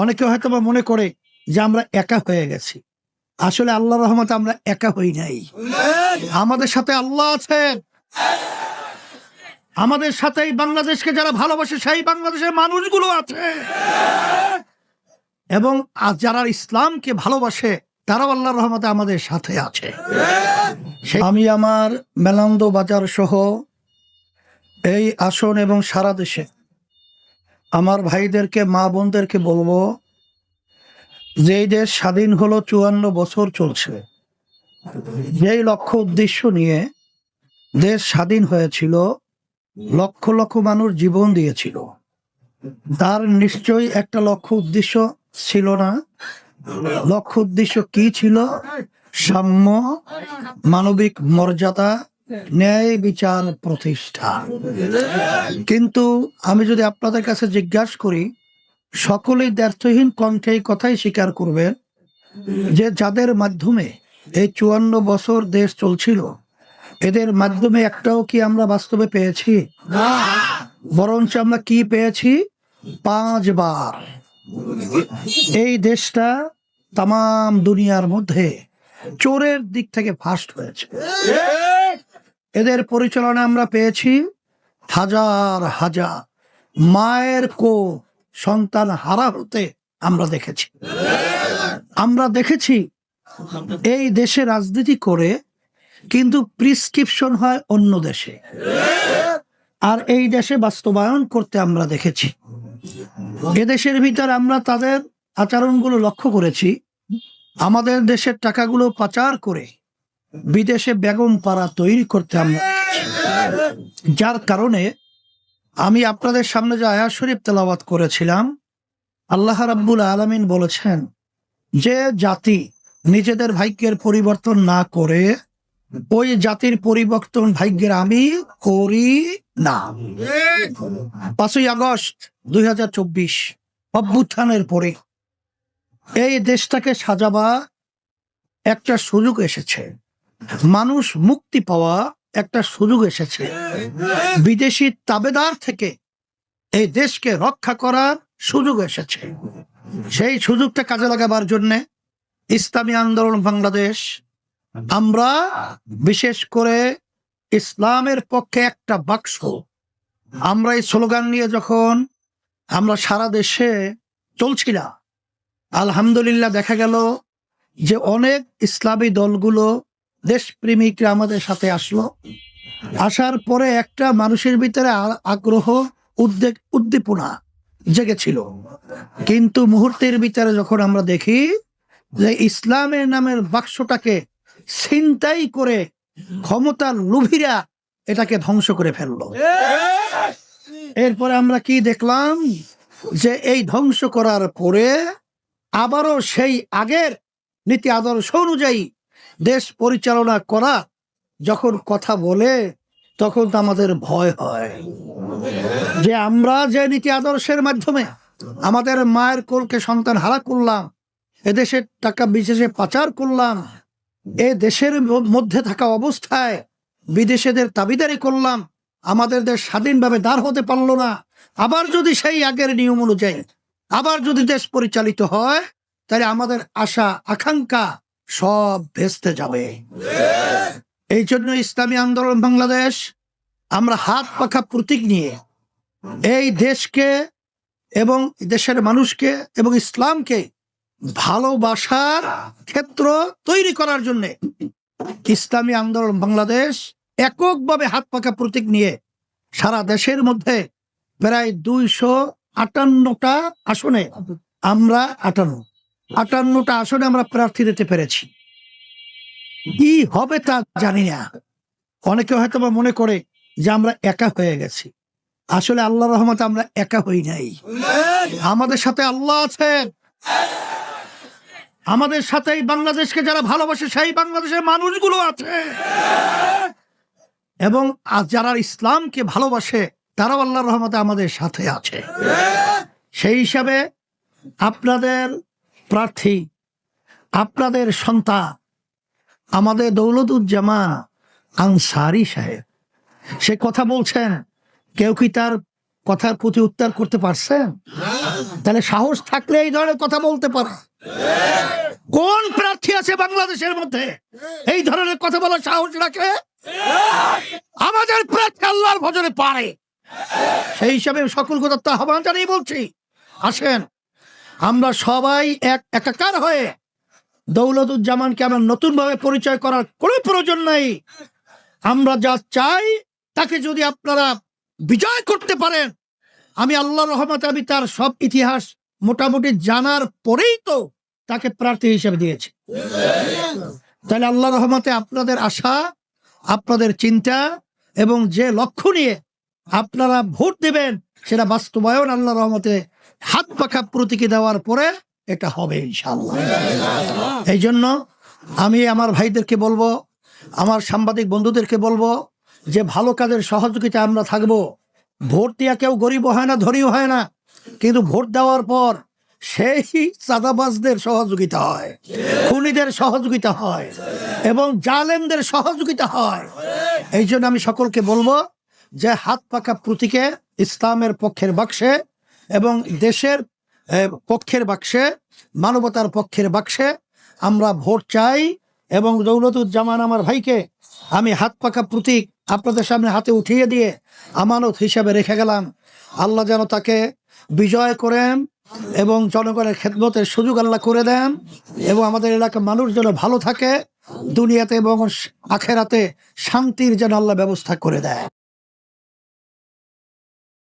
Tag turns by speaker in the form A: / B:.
A: অনেকে হয়তো বা মনে করে যে আমরা একা হয়ে গেছি। আসলে আল্লাহ রহমত আমরা একা হই নাই। আমাদের সাথে আল্লাহ আছেন। আমাদের সাথে এই বাংলাদেশকে যারা ভালোবাসে, সেই বাংলাদেশের মানুষগুলো আছে। এবং যারা ইসলামকে ভালোবাসে, তারাও আল্লাহ রহমতে আমাদের সাথে আছে। আমি আমার মেলান্দ বাজার সহ এই আসন এবং সারা দেশে আমার ভাইদেরকে, মা বোনদেরকে বলব, যে দেশ স্বাধীন হলো চুয়ান্ন বছর চলছে, যেই লক্ষ্য উদ্দেশ্য নিয়ে দেশ স্বাধীন হয়েছিল, লক্ষ লক্ষ মানুষ জীবন দিয়েছিল, তার নিশ্চয়ই একটা লক্ষ্য উদ্দেশ্য ছিল না। লক্ষ্য উদ্দেশ্য কি ছিল? সাম্য, মানবিক মর্যাদা ন্যায় বিচার প্রতিষ্ঠা। কিন্তু আমি যদি আপনাদের কাছে জিজ্ঞাসা করি, সকলেই দ্ব্যর্থহীন কণ্ঠে এই কথাই স্বীকার করবেন যে যাদের মাধ্যমে এই চুয়ান্ন বছর দেশ চলছিল, এদের মাধ্যমে একটাও কি আমরা বাস্তবে পেয়েছি? বরঞ্চ আমরা কি পেয়েছি? পাঁচবার। এই দেশটা তাম দুনিয়ার মধ্যে চোরের দিক থেকে ফার্স্ট হয়েছে। এদের পরিচালনা আমরা পেয়েছি হাজার হাজার মায়ের কো সন্তান হারা হতে আমরা দেখেছি। আমরা দেখেছি এই দেশে রাজনীতি করে কিন্তু প্রিসক্রিপশন হয় অন্য দেশে। আর এই দেশে বাস্তবায়ন করতে আমরা দেখেছি। এদেশের ভিতর আমরা তাদের আচরণগুলো লক্ষ্য করেছি। আমাদের দেশের টাকাগুলো পাচার করে বিদেশে বেগম পাড়া তৈরি করতে আমরা যার কারণে আমি আপনাদের সামনে যে আয়া শরীফ তেলাওয়াত করেছিলাম, আল্লাহ রাব্বুল আলামিন বলেছেন, যে জাতি নিজেদের ভাগ্যের পরিবর্তন না করে, ওই জাতির পরিবর্তন ভাগ্যের আমি করি না। পাঁচই আগস্ট দুই হাজার চব্বিশ, অভ্যুত্থানের পরে এই দেশটাকে সাজাবা একটা সুযোগ এসেছে। মানুষ মুক্তি পাওয়া একটা সুযোগ এসেছে। বিদেশি তাবেদার থেকে এই দেশকে রক্ষা করার সুযোগ এসেছে। সেই সুযোগটা কাজে লাগাবার জন্যে ইসলামী আন্দোলন বাংলাদেশ, আমরা বিশেষ করে ইসলামের পক্ষে একটা বাক্স। আমরা এই স্লোগান নিয়ে যখন আমরা সারা দেশে চলছিলাম, আলহামদুলিল্লাহ দেখা গেল যে অনেক ইসলামী দলগুলো দেশপ্রেমিকরা আমাদের সাথে আসলো। আসার পরে একটা মানুষের ভিতরে আগ্রহ, উদ্বেগ, উদ্দীপনা জেগেছিল। কিন্তু মুহূর্তের ভিতরে যখন আমরা দেখি যে ইসলামের নামের বাক্সটাকে ছিনতাই করে ক্ষমতার লোভীরা এটাকে ধ্বংস করে ফেলল। এরপরে আমরা কি দেখলাম যে এই ধ্বংস করার পরে আবারও সেই আগের নীতি, আদর্শ অনুযায়ী দেশ পরিচালনা করা যখন কথা বলে, তখন তো আমাদের ভয় হয়। যে আমরা যে নীতি আদর্শের মাধ্যমে আমাদের মায়ের কোলকে সন্তান হারা করলাম, এদেশের টাকা বিশেষে পাচার করলাম, এ দেশের মধ্যে থাকা অবস্থায় বিদেশেদের দাবিদারি করলাম, আমাদের দেশ স্বাধীনভাবে দাঁড় হতে পারল না। আবার যদি সেই আগের নিয়ম অনুযায়ী, আবার যদি দেশ পরিচালিত হয়, তাহলে আমাদের আশা, আকাঙ্ক্ষা সব ভেস্তে যাবে। এই জন্য ইসলামী আন্দোলন বাংলাদেশ, আমরা হাত পাখা প্রতীক নিয়ে এই দেশকে এবং দেশের মানুষকে এবং ইসলামকে ভালোবাসার ক্ষেত্র তৈরি করার জন্য ইসলামী আন্দোলন বাংলাদেশ এককভাবে হাত পাখা প্রতীক নিয়ে সারা দেশের মধ্যে প্রায় দুইশো আটান্নটা আসনে আমরা আটান্ন আটান্নটা আসনে আমরা প্রার্থী দিতে পেরেছি। কি হবে তা জানি না। অনেকে হয়তো বা মনে করে যে আমরা একা হয়ে গেছি। আসলে আল্লাহ রহমত আমরা একা হই নাই। আমাদের সাথে আল্লাহ আছেন। আমাদের সাথে এই বাংলাদেশকে যারা ভালোবাসে, সেই বাংলাদেশের মানুষগুলো আছে। এবং যারা ইসলামকে ভালোবাসে, তারাও আল্লাহ রহমতে আমাদের সাথে আছে। সেই হিসাবে আপনাদের প্রার্থী, আপনাদের সন্তান, আমাদের দৌলতুজ্জামান আনসারি সাহেব। সে কথা বলছেন, কেউ কি তার কথার প্রতি উত্তর করতে পারছেন? তাহলে সাহস থাকলে এই ধরনের কথা বলতে পারে। কোন প্রার্থী আছে বাংলাদেশের মধ্যে? এই ধরনের কথা বলার সাহস রাখে? আমাদের প্রার্থী আল্লাহর ভজনে পারে। সেই হিসাবে সকল কথা আহ্বান জানিয়ে বলছি, আসেন আমরা সবাই এক একাকার হয়ে দৌলতুজ্জামানকে আমরা নতুনভাবে পরিচয় করার কোনো প্রয়োজন নাই। আমরা যা চাই, তাকে যদি আপনারা বিজয় করতে পারেন, আমি আল্লাহ রহমতে আমি তার সব ইতিহাস মোটামুটি জানার পরেই তো তাকে প্রার্থী হিসেবে দিয়েছি। তাহলে আল্লাহ রহমতে আপনাদের আশা, আপনাদের চিন্তা এবং যে লক্ষ্য নিয়ে আপনারা ভোট দেবেন, সেটা বাস্তবায়ন আল্লাহ রহমতে হাত পাখা প্রতীকী দেওয়ার পরে এটা হবে ইনশাল্লাহ এই জন্য আমি আমার ভাইদেরকে বলব, আমার সাংবাদিক বন্ধুদেরকে বলব যে ভালো কাজের সহযোগিতা আমরা থাকব। ভোট দিয়া কেউ গরিব হয় না, ধনীও হয় না, কিন্তু ভোট দেওয়ার পর সেই চাঁদাবাজদের সহযোগিতা হয়, খুনিদের সহযোগিতা হয় এবং জালেমদের সহযোগিতা হয়। এই জন্য আমি সকলকে বলব যে হাত পাকা প্রতীকে ইসলামের পক্ষের বাক্সে এবং দেশের পক্ষের বাক্সে, মানবতার পক্ষের বাক্সে আমরা ভোট চাই এবং দৌলতুজ্জামান আমার ভাইকে আমি হাত পাকা প্রতীক আপনাদের সামনে হাতে উঠিয়ে দিয়ে আমানত হিসাবে রেখে গেলাম। আল্লাহ যেন তাকে বিজয় করেন এবং জনগণের খেদমতের সুযোগ আল্লাহ করে দেন এবং আমাদের এলাকার মানুষ যেন ভালো থাকে, দুনিয়াতে এবং আখেরাতে শান্তির যেন আল্লাহ ব্যবস্থা করে দেয়।